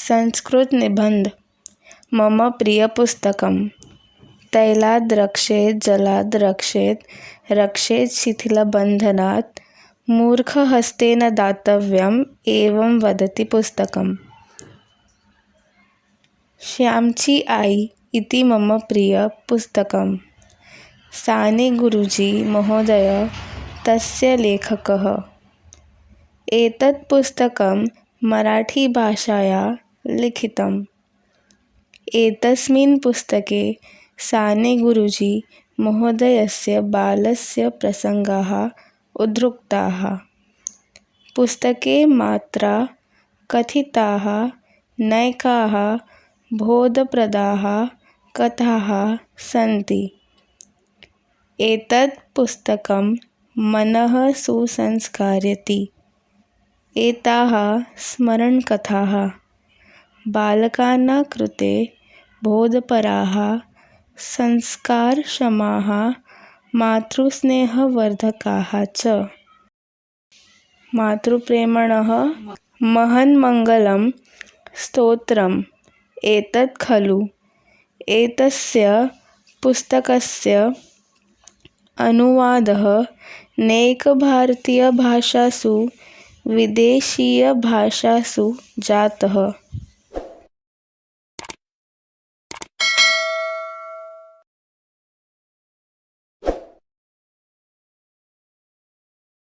संस्कृतनिबन्ध मम प्रियपुस्तकं तैलाद् रक्षेत् जलाद् रक्षेत् रक्षेत् शिथिलबन्धनात् मूर्खहस्तेन दातव्यम् एवं वदति पुस्तकं श्यामची आई इति मम प्रियपुस्तकं साने गुरुजी महोदयः तस्य लेखकः। एतत् पुस्तकं मराठीभाषाया लिखितम्। एतस्मिन् पुस्तके साने गुरुजी महोदयस्य बाल्यस्य प्रसङ्गाः उद्धृताः पुस्तके मात्रा कथिताः, नैकाः, बोधप्रदाः कथाः सन्ति। एतत् पुस्तकं मनः सुसंस्कारयति। एताः स्मरणकथाः। बालकानां कृते बोधपराः संस्कारक्षमाः मातृस्नेहवर्धकाः च। मातृप्रेम्णः महन्मङ्गलं स्तोत्रम्। एतत् खलु। एतस्य पुस्तकस्य अनुवादः नैकभारतीयभाषासु विदेशीयभाषासु जातः।